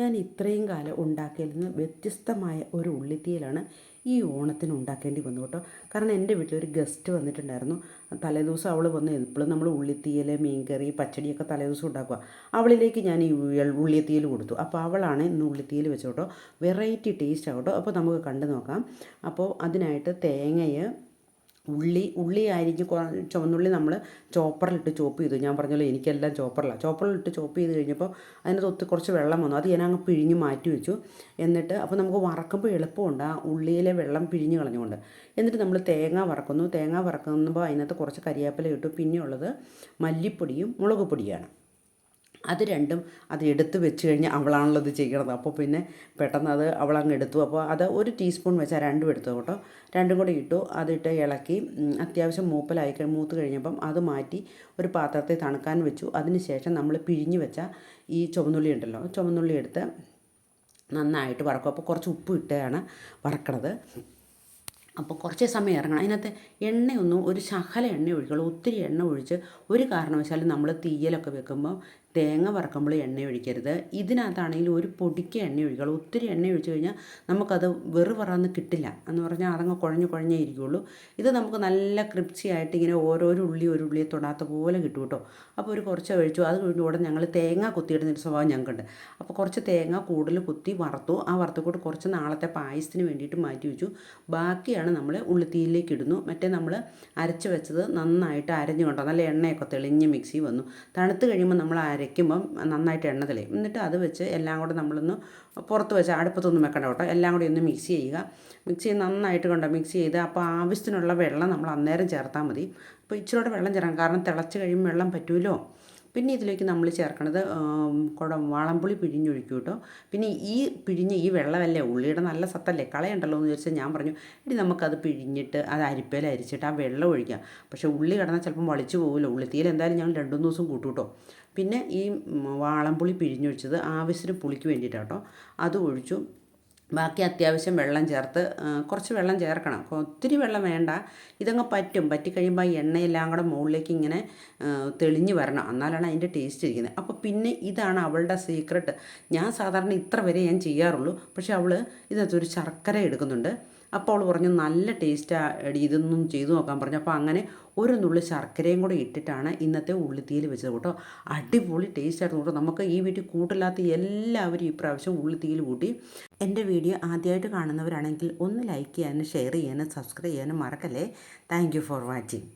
ഞാൻ ഇത്രയും കാലം ഉണ്ടാക്കിയതിൽ നിന്ന് വ്യത്യസ്തമായ ഒരു ഉള്ളിത്തീയിലാണ് ഈ ഓണത്തിന് ഉണ്ടാക്കേണ്ടി വന്നു കേട്ടോ. കാരണം എന്റെ വീട്ടിൽ ഒരു ഗസ്റ്റ് വന്നിട്ടുണ്ടായിരുന്നു. തലേദിവസം അവൾ വന്ന് എപ്പോഴും നമ്മൾ ഉള്ളിത്തീയൽ മീൻകറി പച്ചടിയൊക്കെ തലേദിവസം ഉണ്ടാക്കുക. അവളിലേക്ക് ഞാൻ ഈ ഉള്ളിത്തീയൽ കൊടുത്തു. അപ്പോൾ അവളാണ് ഇന്ന് ഉള്ളിത്തീയൽ വെച്ചോട്ടോ വെറൈറ്റി ടേസ്റ്റ് ആകട്ടോ അപ്പോൾ നമുക്ക് കണ്ടു നോക്കാം. അപ്പോൾ അതിനായിട്ട് തേങ്ങയെ ഉള്ളി ഉള്ളി അരിഞ്ഞ് ചുവന്നുള്ളി നമ്മൾ ചോപ്പറിലിട്ട് ചോപ്പ് ചെയ്തു. ഞാൻ പറഞ്ഞല്ലോ എനിക്കെല്ലാം ചോപ്പറിലാണ് ചോപ്പറിലിട്ട് ചോപ്പ് ചെയ്ത് കഴിഞ്ഞപ്പോൾ അതിനകത്ത് ഒത്തി കുറച്ച് വെള്ളം വന്നു. അത് ഞാൻ അങ്ങ് പിഴിഞ്ഞ് മാറ്റി വെച്ചു. എന്നിട്ട് അപ്പോൾ നമുക്ക് വറക്കുമ്പോൾ എളുപ്പമുണ്ട്. ആ ഉള്ളിയിലെ വെള്ളം പിഴിഞ്ഞ് കളഞ്ഞുകൊണ്ട്. എന്നിട്ട് നമ്മൾ തേങ്ങ വറക്കുന്നു. തേങ്ങ വറക്കുമ്പോൾ അതിനകത്ത് കുറച്ച് കരിയാപ്പില ഇട്ടു. പിന്നെയുള്ളത് മല്ലിപ്പൊടിയും മുളക് പൊടിയാണ്. അത് രണ്ടും അത് എടുത്ത് വെച്ച് കഴിഞ്ഞ് അവളാണല്ലോ ഇത് ചെയ്യണത്. അപ്പോൾ പിന്നെ പെട്ടെന്ന് അത് അവളങ്ങ് എടുത്തു. അപ്പോൾ അത് ഒരു ടീസ്പൂൺ വെച്ചാൽ രണ്ടും എടുത്തു കേട്ടോ. രണ്ടും കൂടി ഇട്ടു. അതിട്ട് ഇളക്കി. അത്യാവശ്യം മൂപ്പലായി കഴിഞ്ഞ് മൂത്ത് കഴിഞ്ഞപ്പം അത് മാറ്റി ഒരു പാത്രത്തിൽ തണുക്കാൻ വെച്ചു. അതിന് ശേഷം നമ്മൾ പിഴിഞ്ഞ് വെച്ച ഈ ചുവന്നുള്ളി ഉണ്ടല്ലോ ചുവന്നുള്ളി എടുത്ത് നന്നായിട്ട് വറക്കും. അപ്പോൾ കുറച്ച് ഉപ്പ് ഇട്ടാണ് വറക്കണത്. അപ്പോൾ കുറച്ച് സമയം ഇറങ്ങണം. അതിനകത്ത് എണ്ണയൊന്നും ഒരു ശകല എണ്ണ ഒഴിക്കുള്ളൂ. ഒത്തിരി എണ്ണ ഒഴിച്ച് ഒരു കാരണവശാലും നമ്മൾ തീയലൊക്കെ വെക്കുമ്പോൾ തേങ്ങ വറക്കുമ്പോൾ എണ്ണ ഒഴിക്കരുത്. ഇതിനകത്താണെങ്കിൽ ഒരു പൊടിക്ക് എണ്ണ ഒഴിക്കുക ഒത്തിരി എണ്ണ ഒഴിച്ചു കഴിഞ്ഞാൽ നമുക്കത് വെറു പറന്ന് കിട്ടില്ല എന്ന് പറഞ്ഞാൽ അതങ്ങ് കുഴഞ്ഞ് കുഴഞ്ഞേ ഇരിക്കുള്ളൂ. ഇത് നമുക്ക് നല്ല ക്രിപ്സി ആയിട്ട് ഇങ്ങനെ ഓരോരോ ഉള്ളി ഒരു ഉള്ളിയെ തൊടാത്ത പോലെ കിട്ടും കേട്ടോ. അപ്പോൾ ഒരു കുറച്ച് ഒഴിച്ചു. അത് കഴിഞ്ഞ ഉടനെ ഞങ്ങൾ തേങ്ങ കുത്തിയിടുന്നൊരു സ്വഭാവം ഞങ്ങൾക്കുണ്ട്. അപ്പോൾ കുറച്ച് തേങ്ങ കൂടുതൽ കുത്തി വറുത്തു. ആ വറുത്തുകൂട്ട് കുറച്ച് നാളത്തെ പായസത്തിന് വേണ്ടിയിട്ട് മാറ്റി വെച്ചു. ബാക്കിയാണ് നമ്മൾ ഉള്ളിത്തീയിലേക്ക് ഇടുന്നു. മറ്റേ നമ്മൾ അരച്ച് വെച്ചത് നന്നായിട്ട് അരഞ്ഞു കൊണ്ടോ? നല്ല എണ്ണയൊക്കെ തെളിഞ്ഞ് മിക്സി വന്നു. തണുത്ത് കഴിയുമ്പോൾ നമ്മൾ അരയ്ക്കുമ്പം നന്നായിട്ട് എണ്ണ തെളിയും. എന്നിട്ട് അത് വെച്ച് എല്ലാം കൂടെ നമ്മളൊന്ന് പുറത്ത് വെച്ച് അടുപ്പത്തൊന്നും വെക്കണ്ട കേട്ടോ. എല്ലാം കൂടി ഒന്ന് മിക്സ് ചെയ്യുക. മിക്സ് ചെയ്ത് നന്നായിട്ട് കൊണ്ടോ മിക്സ് ചെയ്ത് അപ്പോൾ ആവശ്യത്തിനുള്ള വെള്ളം നമ്മൾ അന്നേരം ചേർത്താൽ മതി. അപ്പോൾ ഇച്ചിരി വെള്ളം ചേർക്കണം. കാരണം തിളച്ച് കഴിയുമ്പോൾ വെള്ളം പറ്റുമല്ലോ പിന്നെ ഇതിലേക്ക് നമ്മൾ ചേർക്കണത് കുട വാളംപുളി പിഴിഞ്ഞൊഴിക്കും കേട്ടോ. പിന്നെ ഈ പിഴിഞ്ഞ് ഈ വെള്ളമല്ലേ ഉള്ളിയുടെ നല്ല സത്തല്ലേ കളയുണ്ടല്ലോ എന്ന് ചോദിച്ചാൽ ഞാൻ പറഞ്ഞു ഇനി നമുക്കത് പിഴിഞ്ഞിട്ട് അത് അരിപ്പയിൽ അരിച്ചിട്ട് ആ വെള്ളം ഒഴിക്കാം. പക്ഷേ ഉള്ളി കിടന്നാൽ ചിലപ്പം വളിച്ചു പോകുമല്ലോ ഉള്ളിത്തീയിൽ എന്തായാലും ഞങ്ങൾ രണ്ടും ദിവസം കൂട്ടും കേട്ടോ. പിന്നെ ഈ വാളംപുളി പിഴിഞ്ഞൊഴിച്ചത് ആവശ്യത്തിന് പുളിക്ക് വേണ്ടിയിട്ടാണ് കേട്ടോ. അത് ഒഴിച്ചു ബാക്കി അത്യാവശ്യം വെള്ളം ചേർത്ത് കുറച്ച് വെള്ളം ചേർക്കണം. ഒത്തിരി വെള്ളം വേണ്ട. ഇതങ്ങ് പറ്റും. പറ്റിക്കഴിയുമ്പോൾ ആ എണ്ണയെല്ലാം കൂടെ മുകളിലേക്ക് ഇങ്ങനെ തെളിഞ്ഞ് വരണം. എന്നാലാണ് അതിന്റെ ടേസ്റ്റ് ഇരിക്കുന്നത്. അപ്പോൾ പിന്നെ ഇതാണ് അവളുടെ സീക്രട്ട് ഞാൻ സാധാരണ ഇത്ര വരെ ഞാൻ ചെയ്യാറുള്ളൂ. പക്ഷേ അവൾ ഇതിനകത്തൊരു ശർക്കര എടുക്കുന്നുണ്ട്. അപ്പോൾ അവൾ പറഞ്ഞു നല്ല ടേസ്റ്റാ എടി ഇതൊന്നും ചെയ്തു നോക്കാൻ പറഞ്ഞു. അപ്പോൾ അങ്ങനെ ഒരു നുള്ളി ശർക്കരയും കൂടെ ഇട്ടിട്ടാണ് ഇന്നത്തെ ഉള്ളിത്തീയിൽ വെച്ചത് കേട്ടോ. അടിപൊളി ടേസ്റ്റ് ആയിരുന്നു കേട്ടോ. നമുക്ക് ഈ വീട്ടിൽ കൂട്ടില്ലാത്ത എല്ലാവരും ഈ പ്രാവശ്യം ഉള്ളിത്തീയിൽ കൂട്ടി. എന്റെ വീഡിയോ ആദ്യമായിട്ട് കാണുന്നവരാണെങ്കിൽ ഒന്ന് ലൈക്ക് ചെയ്യാനും ഷെയർ ചെയ്യാനും സബ്സ്ക്രൈബ് ചെയ്യാനും മറക്കല്ലേ. Thank for watching